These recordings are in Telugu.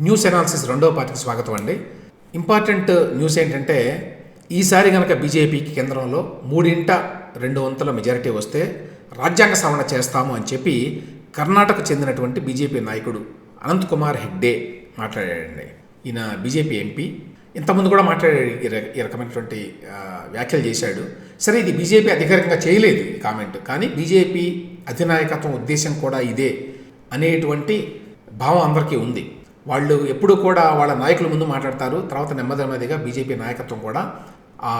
న్యూస్ అనాలిసిస్ రెండవ పార్టీకి స్వాగతం అండి. ఇంపార్టెంట్ న్యూస్ ఏంటంటే ఈసారి కనుక బీజేపీకి కేంద్రంలో మూడింట రెండు వంతుల మెజారిటీ వస్తే రాజ్యాంగ సవరణ చేస్తాము అని చెప్పి కర్ణాటక చెందినటువంటి బీజేపీ నాయకుడు అనంత్ కుమార్ హెగ్డే మాట్లాడాడండి. ఈయన బీజేపీ ఎంపీ. ఇంతకుముందు కూడా మాట్లాడాడు ఈ రక- ఈ రకమైనటువంటి వ్యాఖ్యలు చేశాడు. సరే ఇది బీజేపీ అధికారికంగా చేయలేదు ఈ కామెంట్. కానీ బీజేపీ అధినాయకత్వం ఉద్దేశం కూడా ఇదే అనేటువంటి భావం అందరికీ ఉంది. వాళ్ళు ఎప్పుడూ కూడా వాళ్ళ నాయకుల ముందు మాట్లాడతారు. తర్వాత నెమ్మది నెమ్మదిగా బీజేపీ నాయకత్వం కూడా ఆ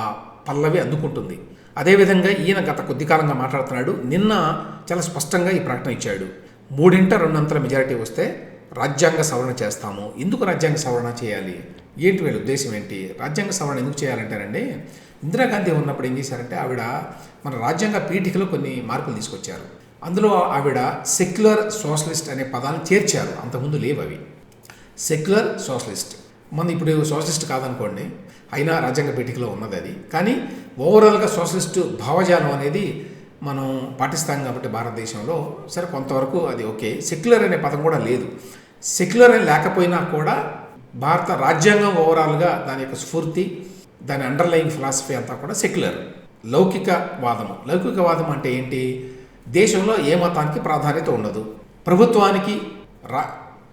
పల్లవి అందుకుంటుంది. అదేవిధంగా ఈయన గత కొద్ది కాలంగా మాట్లాడుతున్నాడు. నిన్న చాలా స్పష్టంగా ఈ ప్రకటన ఇచ్చాడు. మూడింట రెండంతల మెజారిటీ వస్తే రాజ్యాంగ సవరణ చేస్తాము. ఎందుకు రాజ్యాంగ సవరణ చేయాలి? ఏంటి వీళ్ళ ఉద్దేశం ఏంటి? రాజ్యాంగ సవరణ ఎందుకు చేయాలంటారండి? ఇందిరాగాంధీ ఉన్నప్పుడు ఏం చేశారంటే ఆవిడ మన రాజ్యాంగ పీఠికలో కొన్ని మార్పులు తీసుకొచ్చారు. అందులో ఆవిడ సెక్యులర్ సోషలిస్ట్ అనే పదాన్ని చేర్చారు. అంతకుముందు లేవు అవి సెక్యులర్ సోషలిస్ట్. మన ఇప్పుడు సోషలిస్ట్ కాదనుకోండి అయినా రాజ్యాంగ పీఠికలో ఉన్నది అది. కానీ ఓవరాల్గా సోషలిస్ట్ భావజాలం అనేది మనం పాటిస్తాం కాబట్టి భారతదేశంలో సరే కొంతవరకు అది ఓకే. సెక్యులర్ అనే పదం కూడా లేదు. సెక్యులర్ అని లేకపోయినా కూడా భారత రాజ్యాంగం ఓవరాల్గా దాని యొక్క స్ఫూర్తి దాని అండర్లయింగ్ ఫిలాసఫీ అంతా కూడా సెక్యులర్ లౌకిక వాదము. లౌకిక వాదం అంటే ఏంటి? దేశంలో ఏ మతానికి ప్రాధాన్యత ఉండదు. ప్రభుత్వానికి రా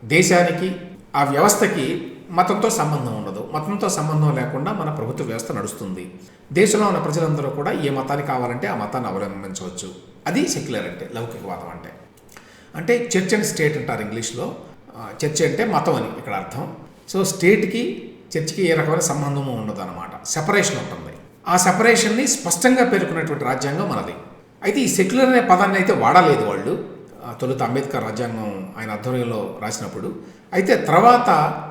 దేశానికి ఆ వ్యవస్థకి మతంతో సంబంధం ఉండదు. మతంతో సంబంధం లేకుండా మన ప్రభుత్వ వ్యవస్థ నడుస్తుంది. దేశంలో ఉన్న ప్రజలందరూ కూడా ఏ మతానికి కావాలంటే ఆ మతాన్ని అవలంబించవచ్చు. అది సెక్యులర్ అంటే లౌకికవాదం అంటే. అంటే చర్చ్ అండ్ స్టేట్ అంటారు ఇంగ్లీష్లో. చర్చ్ అంటే మతం అని ఇక్కడ అర్థం. సో స్టేట్కి చర్చ్కి ఏ రకమైన సంబంధము ఉండదు అనమాట సెపరేషన్ ఉంటుంది. ఆ సెపరేషన్ని స్పష్టంగా పేర్కొన్నటువంటి రాజ్యాంగం మనది. అయితే ఈ సెక్యులర్ అనే పదాన్ని అయితే వాడలేదు వాళ్ళు. తొలుత అంబేద్కర్ రాజ్యాంగం ఆయన ఆధ్వర్యంలో రాసినప్పుడు. అయితే తర్వాత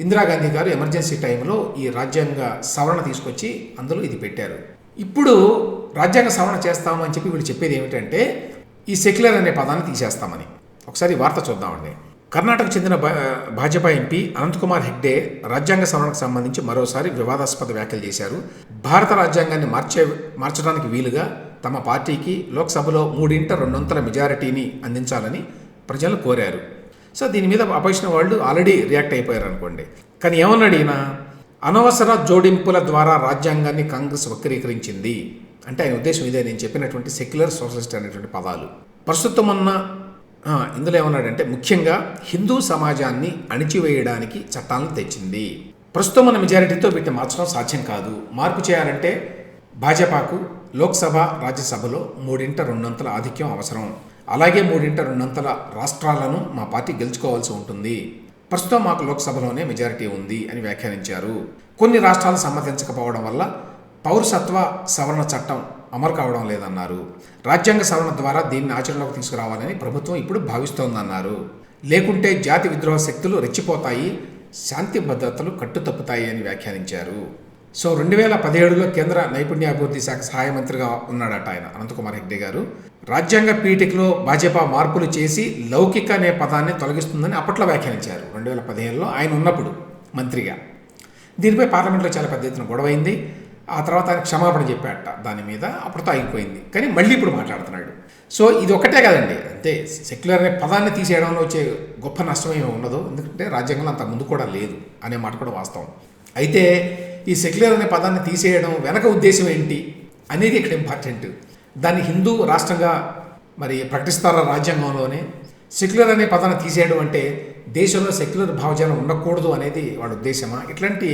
ఇందిరాగాంధీ గారు ఎమర్జెన్సీ టైంలో ఈ రాజ్యాంగ సవరణ తీసుకొచ్చి అందులో ఇది పెట్టారు. ఇప్పుడు రాజ్యాంగ సవరణ చేస్తాము అని చెప్పి వీళ్ళు చెప్పేది ఏమిటంటే ఈ సెక్యులర్ అనే పదాన్ని తీసేస్తామని. ఒకసారి వార్త చూద్దామండి కర్ణాటక చెందిన భా- భాజపా ఎంపీ అనంతకుమార్ హెగ్డే రాజ్యాంగ సవరణకు సంబంధించి మరోసారి వివాదాస్పద వ్యాఖ్యలు చేశారు. భారత రాజ్యాంగాన్ని మార్చే మార్చడానికి వీలుగా తమ పార్టీకి లోక్సభలో మూడింట రెండొంతల మెజారిటీని అందించాలని ప్రజలు కోరారు. సో దీని మీద అపోజిషన్ వాళ్ళు ఆల్రెడీ రియాక్ట్ అయిపోయారు అనుకోండి కానీ ఏమన్నాడు ఈయన అనవసర జోడింపుల ద్వారా రాజ్యాంగాన్ని కాంగ్రెస్ వక్రీకరించింది. అంటే ఆయన ఉద్దేశం ఇదే నేను చెప్పినటువంటి సెక్యులర్ సోషలిస్ట్ అనేటువంటి పదాలు. ప్రస్తుతం ఉన్న ఇందులో ఏమన్నాడంటే ముఖ్యంగా హిందూ సమాజాన్ని అణిచివేయడానికి చట్టాలను తెచ్చింది. ప్రస్తుతం ఉన్న మెజారిటీతో వీటిని మార్చడం సాధ్యం కాదు. మార్పు చేయాలంటే భాజపాకు లోక్సభ రాజ్యసభలో మూడింట రెండొంతల ఆధిక్యం అవసరం. అలాగే మూడింట రెండొంతల రాష్ట్రాలను మా పార్టీ గెలుచుకోవాల్సి ఉంటుంది. ప్రస్తుతం మాకు లోక్సభలోనే మెజారిటీ ఉంది అని వ్యాఖ్యానించారు. కొన్ని రాష్ట్రాలు సమ్మతించకపోవడం వల్ల పౌరసత్వ సవరణ చట్టం అమలు కావడం లేదన్నారు. రాజ్యాంగ సవరణ ద్వారా దీన్ని ఆచరణలోకి తీసుకురావాలని ప్రభుత్వం ఇప్పుడు భావిస్తోందన్నారు. లేకుంటే జాతి విద్రోహ శక్తులు రెచ్చిపోతాయి శాంతి భద్రతలు కట్టుతప్పుతాయి అని వ్యాఖ్యానించారు. సో రెండు వేల పదిహేడులో కేంద్ర నైపుణ్యాభివృద్ధి శాఖ సహాయ మంత్రిగా ఉన్నాడట ఆయన అనంతకుమార్ హెగ్డే గారు. రాజ్యాంగ పీఠికలో భాజపా మార్పులు చేసి లౌకిక అనే పదాన్ని తొలగిస్తుందని అప్పట్లో వ్యాఖ్యానించారు. రెండు వేల పదిహేనులో ఆయన ఉన్నప్పుడు మంత్రిగా. దీనిపై పార్లమెంట్లో చాలా పెద్ద ఎత్తున గొడవైంది. ఆ తర్వాత ఆయన క్షమాపణ చెప్పాట దాని మీద. అప్పటితో ఆగిపోయింది. కానీ మళ్ళీ ఇప్పుడు మాట్లాడుతున్నాడు. సో ఇది ఒకటే కదండి. అంతే సెక్యులర్ అనే పదాన్ని తీసేయడంలో వచ్చే గొప్ప నష్టం ఏమీ ఉండదు. ఎందుకంటే రాజ్యాంగంలో అంత ముందు కూడా లేదు అనే మాట కూడా వాస్తవం. అయితే ఈ సెక్యులర్ అనే పదాన్ని తీసేయడం వెనక ఉద్దేశం ఏంటి అనేది ఇక్కడ ఇంపార్టెంట్. దాన్ని హిందూ రాష్ట్రంగా మరి ప్రకటిస్తారా రాజ్యాంగంలోనే? సెక్యులర్ అనే పదాన్ని తీసేయడం అంటే దేశంలో సెక్యులర్ భావజాలం ఉండకూడదు అనేది వాళ్ళ ఉద్దేశమా? ఇట్లాంటి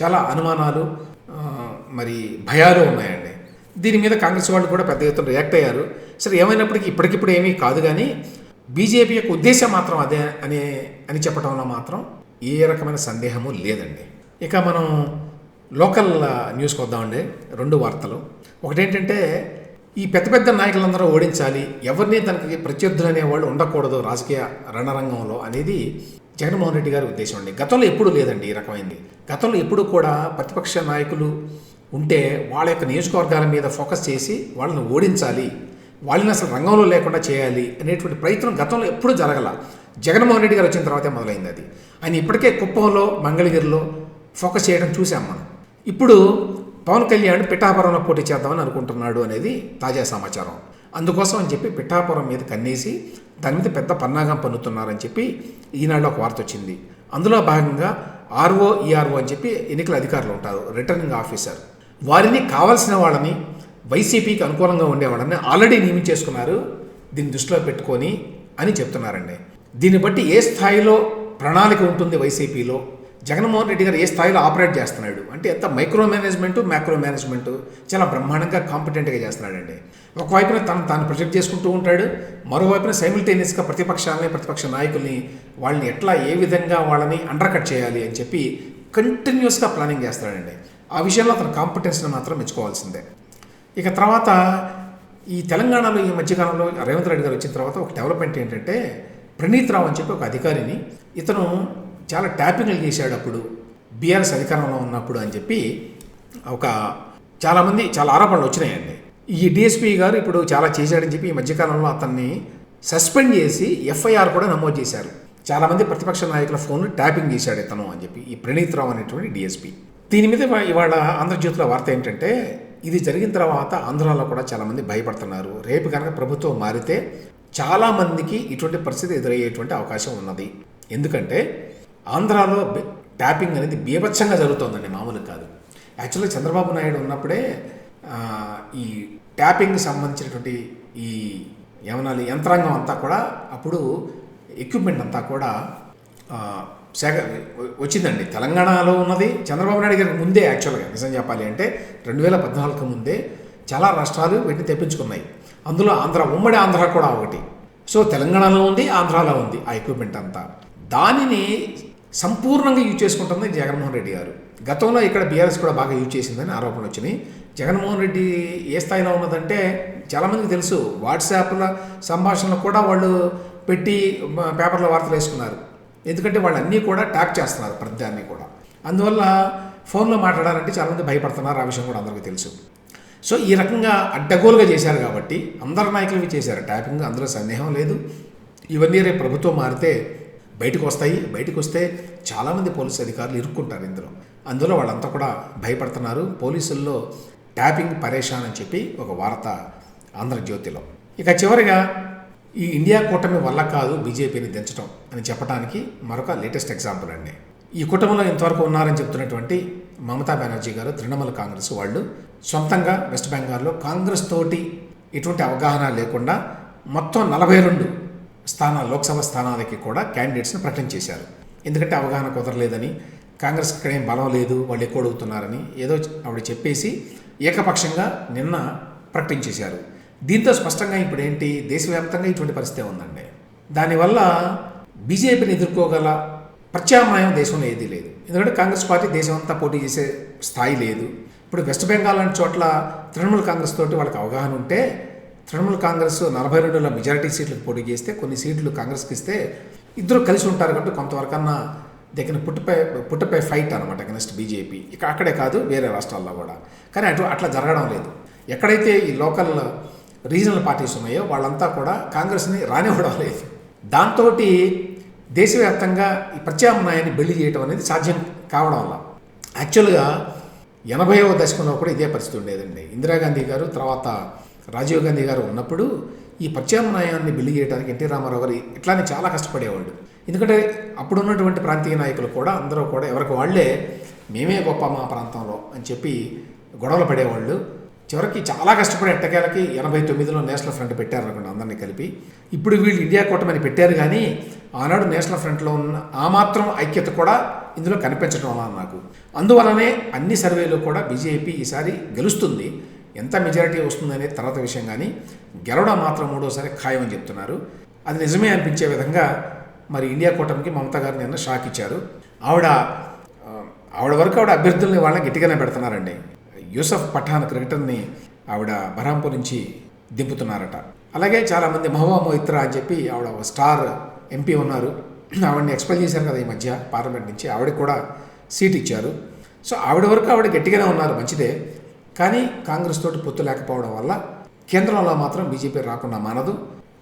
చాలా అనుమానాలు మరి భయాలు ఉన్నాయండి. దీని మీద కాంగ్రెస్ వాళ్ళు కూడా పెద్ద ఎత్తున రియాక్ట్ అయ్యారు. సరే ఏమైనప్పటికీ ఇప్పటికిప్పుడు ఏమీ కాదు కానీ బీజేపీ యొక్క ఉద్దేశం మాత్రం అదే అనే అని చెప్పడంలో మాత్రం ఏ రకమైన సందేహము లేదండి. ఇక మనం లోకల్ న్యూస్కి వద్దామండి. రెండు వార్తలు. ఒకటేంటంటే ఈ పెద్ద పెద్ద నాయకులందరూ ఓడించాలి. ఎవరిని తనకి ప్రత్యర్థులు అనేవాళ్ళు ఉండకూడదు రాజకీయ రణరంగంలో అనేది జగన్మోహన్ రెడ్డి గారి ఉద్దేశం అండి. గతంలో ఎప్పుడు లేదండి ఈ రకమైంది. గతంలో ఎప్పుడు కూడా ప్రతిపక్ష నాయకులు ఉంటే వాళ్ళ యొక్క నియోజకవర్గాల మీద ఫోకస్ చేసి వాళ్ళని ఓడించాలి. వాళ్ళని అసలు రంగంలో లేకుండా చేయాలి అనేటువంటి ప్రయత్నం గతంలో ఎప్పుడూ జరగల. జగన్మోహన్ రెడ్డి గారు వచ్చిన తర్వాతే మొదలైంది అది. ఆయన ఇప్పటికే కుప్పంలో మంగళగిరిలో ఫోకస్ చేయడం చూసాం మనం. ఇప్పుడు పవన్ కళ్యాణ్ పిఠాపురంలో పోటీ చేద్దామని అనుకుంటున్నాడు అనేది తాజా సమాచారం. అందుకోసం అని చెప్పి పిఠాపురం మీద కన్నేసి దాని మీద పెద్ద పన్నాగం పన్నుతున్నారని చెప్పి ఈనాడు ఒక వార్త వచ్చింది. అందులో భాగంగా ఆర్ఓ ఈఆర్ఓ అని చెప్పి ఎన్నికల అధికారులు ఉంటారు రిటర్నింగ్ ఆఫీసర్. వారిని కావాల్సిన వాళ్ళని వైసీపీకి అనుకూలంగా ఉండేవాళ్ళని ఆల్రెడీ నియమించేసుకున్నారు దీన్ని దృష్టిలో పెట్టుకొని అని చెప్తున్నారండి. దీన్ని బట్టి ఏ స్థాయిలో ప్రణాళిక ఉంటుంది వైసీపీలో? జగన్మోహన్ రెడ్డి గారు ఏ స్థాయిలో ఆపరేట్ చేస్తున్నాడు? అంటే ఎంత మైక్రో మేనేజ్మెంట్ మ్యాక్రో మేనేజ్మెంట్ చాలా బ్రహ్మాండంగా కాంపిటెంట్గా చేస్తున్నాడండి. ఒకవైపున తను తాను ప్రొజెక్ట్ చేసుకుంటూ ఉంటాడు మరోవైపున సైమిల్టేనియస్గా ప్రతిపక్షాలని ప్రతిపక్ష నాయకుల్ని వాళ్ళని ఎట్లా ఏ విధంగా వాళ్ళని అండర్ కట్ చేయాలి అని చెప్పి కంటిన్యూస్గా ప్లానింగ్ చేస్తాడండి ఆ విషయంలో అతను కాంపిటెన్స్ని మాత్రం మెచ్చుకోవాల్సిందే. ఇక తర్వాత ఈ తెలంగాణలో ఈ మధ్యకాలంలో రేవంత్ రెడ్డి గారు వచ్చిన తర్వాత ఒక డెవలప్మెంట్ ఏంటంటే ప్రణీత్ రావు అని చెప్పి ఒక అధికారిని ఇతను చాలా ట్యాపింగ్లు చేశాడు అప్పుడు. బీఆర్ఎస్ అధికారంలో ఉన్నప్పుడు అని చెప్పి ఒక చాలామంది చాలా ఆరోపణలు వచ్చినాయండి. ఈ డిఎస్పీ గారు ఇప్పుడు చాలా చేశాడని చెప్పి ఈ మధ్యకాలంలో అతన్ని సస్పెండ్ చేసి ఎఫ్ఐఆర్ కూడా నమోదు చేశారు. చాలామంది ప్రతిపక్ష నాయకుల ఫోన్లు ట్యాపింగ్ చేశాడు ఇతను అని చెప్పి ఈ ప్రణీత్ రావు అనేటువంటి డిఎస్పీ. దీని మీద ఇవాళ ఆంధ్రజ్యోతిలో వార్త ఏంటంటే ఇది జరిగిన తర్వాత ఆంధ్రాలో కూడా చాలామంది భయపడుతున్నారు. రేపు కనుక ప్రభుత్వం మారితే చాలామందికి ఇటువంటి పరిస్థితి ఎదురయ్యేటువంటి అవకాశం ఉన్నది. ఎందుకంటే ఆంధ్రాలో ట్యాపింగ్ అనేది బీభత్సంగా జరుగుతోందండి మామూలు కాదు. యాక్చువల్గా చంద్రబాబు నాయుడు ఉన్నప్పుడే ఈ ట్యాపింగ్కి సంబంధించినటువంటి ఈ ఏమనాలి యంత్రాంగం అంతా కూడా అప్పుడు ఎక్విప్మెంట్ అంతా కూడా సేక వచ్చిందండి. తెలంగాణలో ఉన్నది చంద్రబాబు నాయుడు గారికి ముందే యాక్చువల్గా నిజం చెప్పాలి అంటే రెండు వేల పద్నాలుగు ముందే చాలా రాష్ట్రాలు వీటిని తెప్పించుకున్నాయి. అందులో ఆంధ్ర ఉమ్మడి ఆంధ్ర కూడా ఒకటి. సో తెలంగాణలో ఉంది ఆంధ్రాలో ఉంది ఆ ఎక్విప్మెంట్ అంతా. దానిని సంపూర్ణంగా యూజ్ చేసుకుంటుంది జగన్మోహన్ రెడ్డి గారు. గతంలో ఇక్కడ బీఆర్ఎస్ కూడా బాగా యూజ్ చేసిందని ఆరోపణలు వచ్చినాయి. జగన్మోహన్ రెడ్డి ఏ స్థాయిలో ఉన్నదంటే చాలామందికి తెలుసు. వాట్సాప్ల సంభాషణలు కూడా వాళ్ళు పెట్టి పేపర్లో వార్తలు వేసుకున్నారు. ఎందుకంటే వాళ్ళు అన్నీ కూడా ట్యాప్ చేస్తున్నారు ప్రతిదాన్ని కూడా. అందువల్ల ఫోన్లో మాట్లాడాలంటే చాలామంది భయపడుతున్నారు. ఆ విషయం కూడా అందరికీ తెలుసు. సో ఈ రకంగా అడ్డగోలుగా చేశారు కాబట్టి అందరు నాయకులు చేశారు. ట్యాపింగ్ అందులో సందేహం లేదు. ఇవన్నీ రేపు ప్రభుత్వం మారితే బయటకు వస్తాయి బయటకు వస్తే చాలామంది పోలీసు అధికారులు ఇరుక్కుంటారు ఇందులో. అందులో వాళ్ళంతా కూడా భయపడుతున్నారు. పోలీసుల్లో ట్యాపింగ్ పరేషాన్ అని చెప్పి ఒక వార్త ఆంధ్రజ్యోతిలో. ఇక చివరిగా ఈ ఇండియా కూటమి వల్ల కాదు బీజేపీని దించడం అని చెప్పడానికి మరొక లేటెస్ట్ ఎగ్జాంపుల్ అండి. ఈ కూటమిలో ఇంతవరకు ఉన్నారని చెప్తున్నటువంటి మమతా బెనర్జీ గారు తృణమూల కాంగ్రెస్ వాళ్ళు సొంతంగా వెస్ట్ బెంగాల్లో కాంగ్రెస్ తోటి ఎటువంటి అవగాహన లేకుండా మొత్తం నలభై రెండు స్థాన లోక్సభ స్థానాలకి కూడా క్యాండిడేట్స్ని ప్రకటించేశారు ఎందుకంటే అవగాహన కుదరలేదని కాంగ్రెస్ ఇక్కడ ఏం బలం లేదు వాళ్ళు ఎక్కువ అడుగుతున్నారని ఏదో ఆవిడ చెప్పేసి ఏకపక్షంగా నిన్న ప్రకటించేశారు దీంతో స్పష్టంగా ఇప్పుడు ఏంటి దేశవ్యాప్తంగా ఇటువంటి పరిస్థితి ఉందండి. దానివల్ల బీజేపీని ఎదుర్కోగల ప్రత్యామ్నాయం దేశంలో ఏదీ లేదు. ఎందుకంటే కాంగ్రెస్ పార్టీ దేశం అంతా పోటీ చేసే స్థాయి లేదు. ఇప్పుడు వెస్ట్ బెంగాల్ లాంటి చోట్ల తృణమూల్ కాంగ్రెస్ తోటి వాళ్ళకి అవగాహన ఉంటే తృణమూల్ కాంగ్రెస్ నలభై రెండులో మెజారిటీ సీట్లకు పోటీ చేస్తే కొన్ని సీట్లు కాంగ్రెస్కి ఇస్తే ఇద్దరు కలిసి ఉంటారు కాబట్టి కొంతవరకన్నా దగ్గర పుట్టపై పుట్టపై ఫైట్ అనమాట అగెన్స్ట్ బీజేపీ ఇక అక్కడే కాదు వేరే రాష్ట్రాల్లో కూడా. కానీ అటు అట్లా జరగడం లేదు. ఎక్కడైతే ఈ లోకల్ రీజనల్ పార్టీస్ ఉన్నాయో వాళ్ళంతా కూడా కాంగ్రెస్ని రానివ్వడం లేదు. దాంతో దేశవ్యాప్తంగా ఈ ప్రత్యామ్నాయాన్ని బెల్లి చేయడం అనేది సాధ్యం కావడం వల్ల. యాక్చువల్గా ఎనభైవ దశకంలో కూడా ఇదే పరిస్థితి ఉండేదండి. ఇందిరాగాంధీ గారు తర్వాత రాజీవ్ గాంధీ గారు ఉన్నప్పుడు ఈ ప్రత్యామ్నాయాన్ని బిల్లు చేయడానికి ఎన్టీ రామారావు గారు ఇట్లానే చాలా కష్టపడేవాళ్ళు. ఎందుకంటే అప్పుడు ఉన్నటువంటి ప్రాంతీయ నాయకులు కూడా అందరూ కూడా ఎవరికి వాళ్ళే మేమే గొప్ప మా ప్రాంతంలో అని చెప్పి గొడవలు పడేవాళ్ళు. చివరికి చాలా కష్టపడి ఎట్టకేలకి ఎనభై తొమ్మిదిలో నేషనల్ ఫ్రంట్ పెట్టారు అనుకోండి అందరినీ కలిపి. ఇప్పుడు వీళ్ళు ఇండియా కూటమిని పెట్టారు కానీ ఆనాడు నేషనల్ ఫ్రంట్లో ఉన్న ఆ మాత్రం ఐక్యత కూడా ఇందులో కనిపించడం వలన నాకు. అందువలనే అన్ని సర్వేలు కూడా బీజేపీ ఈసారి గెలుస్తుంది. ఎంత మెజారిటీ వస్తుందనే తర్వాత విషయం కానీ గెలవడం మాత్రం మూడోసారి ఖాయమని చెప్తున్నారు. అది నిజమే అనిపించే విధంగా మరి ఇండియా కూటమికి మమతా గారు నిన్న షాక్ ఇచ్చారు. ఆవిడ ఆవిడ వరకు ఆవిడ అభ్యర్థుల్ని వాళ్ళని గట్టిగానే పెడుతున్నారండి. యూసఫ్ పఠాన్ క్రికెటర్ని ఆవిడ బరాంపూర్ నుంచి దింపుతున్నారట. అలాగే చాలామంది మహబూబా మొయిత్రా అని చెప్పి ఆవిడ ఒక స్టార్ ఎంపీ ఉన్నారు. ఆవిడని ఎక్స్పెల్ చేశారు కదా ఈ మధ్య పార్లమెంట్ నుంచి. ఆవిడకి కూడా సీట్ ఇచ్చారు. సో ఆవిడ వరకు ఆవిడ గట్టిగానే ఉన్నారు. మంచిదే. కానీ కాంగ్రెస్ తోటి పొత్తు లేకపోవడం వల్ల కేంద్రంలో మాత్రం బీజేపీ రాకుండా మానదు.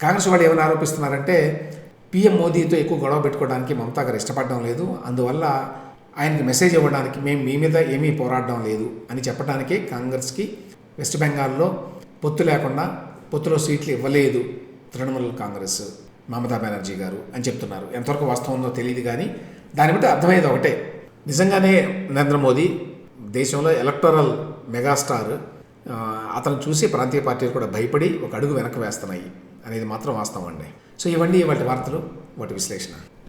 కాంగ్రెస్ వాళ్ళు ఏమైనా ఆరోపిస్తున్నారంటే పీఎం మోదీతో ఎక్కువ గొడవ పెట్టుకోవడానికి మమతా గారు ఇష్టపడడం లేదు. అందువల్ల ఆయనకి మెసేజ్ ఇవ్వడానికి మేము మీ మీద ఏమీ పోరాడడం లేదు అని చెప్పడానికే కాంగ్రెస్కి వెస్ట్ బెంగాల్లో పొత్తు లేకుండా పొత్తులో సీట్లు ఇవ్వలేదు తృణమూల్ కాంగ్రెస్ మమతా బెనర్జీ గారు అని చెప్తున్నారు. ఎంతవరకు వాస్తవం ఉందో తెలియదు కానీ దాన్ని బట్టి అర్థమయ్యేది ఒకటే. నిజంగానే నరేంద్ర మోదీ దేశంలో ఎలక్టోరల్ మెగాస్టార్. అతను చూసి ప్రాంతీయ పార్టీలు కూడా భయపడి ఒక అడుగు వెనక్కి వేస్తున్నాయి. అనేది మాత్రం వాస్తవం అండి. సో ఇవన్నీ వాటి వార్తలు వాటి విశ్లేషణ.